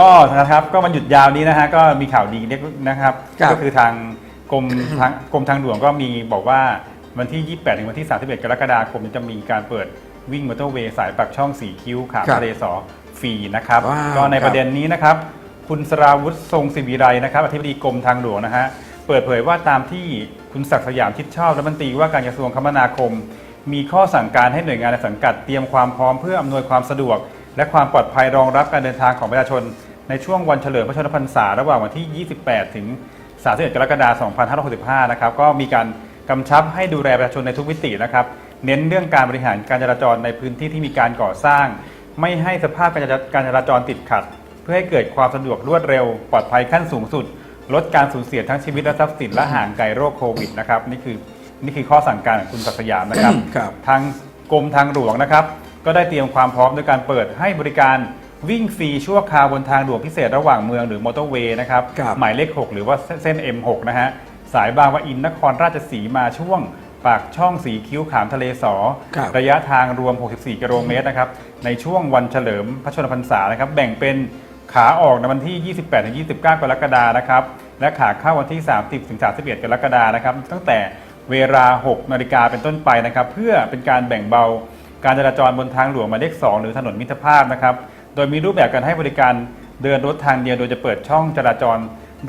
ก็นะครับก็วันหยุดยาวนี้นะฮะก็มีข่าวดีเล็กนะครับ ครับก็คือทางกรม ทางกรมทางหลวงก็มีบอกว่าวันที่ 28 ถึงวันที่ 31 กรกฎาคมจะมีการเปิดวิ่งมอเตอร์เวย์สายปากช่องสีคิ้วขามครับทะเลสอฟรีนะครับ ว้าวก็ในครับประเด็นนี้นะครับ คุณสราวุฒิทรงศิวิไรนะครับอธิบดีกรมทางหลวงนะฮะเปิดเผยว่าตามที่คุณศักดิ์สยามชิดชอบรัฐมนตรีว่าการกระทรวงคมนาคม มีข้อสั่งการให้หน่วยงานในสังกัดเตรียมความพร้อมเพื่ออำนวยความสะดวก และความปลอดภัยรองรับการเดินทางของประชาชน ในช่วงวันเฉลิมพระชนมพรรษาระหว่างวันที่ 28 ถึง 31 กรกฎาคม 2565 นะครับ ก็มีการกำชับให้ดูแลประชาชนในทุกมิตินะครับ เน้นเรื่องการบริหารการจราจรในพื้นที่ที่มีการก่อสร้าง ไม่ให้สภาพการจราการจราจรติดขัด เพื่อให้เกิดความสะดวกรวดเร็ว ปลอดภัยขั้นสูงสุด ลดการสูญเสียทั้งชีวิตและทรัพย์สินและห่างไกลโรคโควิดนะครับนี่คือนี่คือข้อสั่งการของคุณศักดิ์สยามนะครับครับทางกรมทางหลวงนะครับ ก็ได้เตรียมความพร้อมด้วยการเปิดให้บริการ วิ่งฟรีชั่วคราวบนทางหลวงพิเศษระหว่างเมืองหรือมอเตอร์เวย์นะครับ ครับหมายเลข 6 หรือว่าเส้น M6 นะฮะ สายบางปะอินนครราชสีมาช่วง ปากช่องสีคิ้วขามทะเลสอ ครับ ระยะทางรวม 64 กิโลเมตรนะครับ ในช่วงวันเฉลิมพระชนมพรรษานะครับ แบ่งเป็นขาออกในวันที่ 28ถึง29 กรกฎานะครับ และขาเข้าวันที่ 30ถึง31 กรกฎานะครับ ตั้งแต่เวลา 6 นาฬิกาเป็นต้นไปนะครับ เพื่อเป็นการแบ่งเบาการจราจรบนทางหลวงหมายเลข 2 หรือถนนมิตรภาพนะครับ โดยมีรูปแบบการให้บริการเดินรถทางเดียวโดยจะเปิดช่องจราจร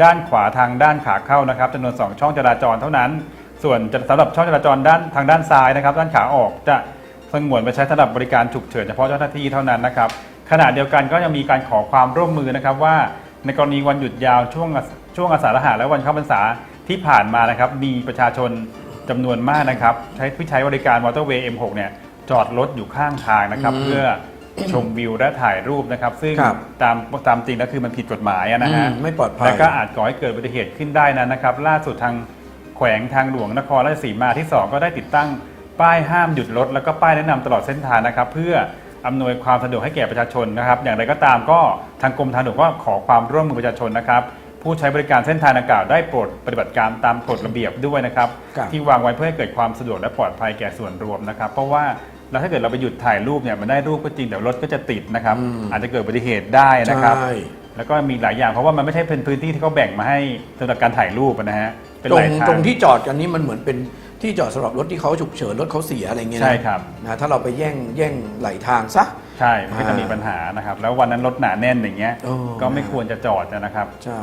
ด้านขวาทางด้านขาเข้านะครับจำนวน 2 ช่องจราจรเท่านั้น ส่วนจะสำหรับช่องจราจรด้านทางด้านซ้ายนะครับ ด้านขาออกจะสงวนไปใช้สำหรับบริการฉุกเฉินเฉพาะเจ้าหน้าที่เท่านั้นนะครับขณะเดียวกันก็ยังมีการขอความร่วมมือนะครับว่า ในกรณีวันหยุดยาวช่วงช่วงอาสาฬหะและวันเข้าพรรษาที่ผ่านมานะครับ มีประชาชนจำนวนมากนะครับ ใช้ผู้ใช้บริการมอเตอร์เวย์ M6 เนี่ยจอดรถอยู่ข้างทางนะครับ เพื่อ ชมวิวและถ่ายรูปนะครับ ซึ่งครับตามตามจริงแล้วคือมันผิดกฎหมายอะนะฮะอืมไม่ปลอดภัย และก็อาจก่อให้เกิดอุบัติเหตุขึ้นได้นั้นนะครับ ล่าสุดทางแขวงทางหลวงนครราชสีมาที่ 2 ก็ได้ติดตั้งป้ายห้ามหยุดรถแล้วก็ป้ายแนะนำตลอดเส้นทางนะครับ เพื่ออำนวยความสะดวกให้แก่ประชาชนนะครับ อย่างไรก็ตามก็ทางกรมทางหลวงก็ขอความร่วมมือประชาชนนะครับ ผู้ใช้บริการเส้นทางดังกล่าวได้โปรดปฏิบัติการตามกฎระเบียบด้วยนะครับ ครับ ที่วางไว้เพื่อให้เกิดความสะดวกและปลอดภัยแก่ส่วนรวมนะครับ เพราะว่า แล้วถ้าเกิดเราไปหยุดถ่ายรูปเนี่ยมันได้รูปก็จริงแต่รถก็จะติดนะครับ อืม อาจจะเกิดอุบัติเหตุได้นะครับ ใช่ แล้วก็มีหลายอย่างเพราะว่ามันไม่ใช่เป็นพื้นที่ที่เขาแบ่งมาให้สำหรับการถ่ายรูปอะนะฮะเป็นตรหงลายทาง ตรงที่จอดกันนี้มันเหมือนเป็นที่จอดสำหรับรถที่เขาฉุกเฉินรถเขาเสียอะไรเงี้ยนะใช่ครับ นะถ้าเราไปแย่งแย่งไหลทางซะ ใช่มันก็จะอ่ามีมีปัญหานะครับ แล้ววันนั้นรถหนาแน่นอย่างเงี้ย โอ้ ก็ไม่ควรจะจอดนะครับ ใช่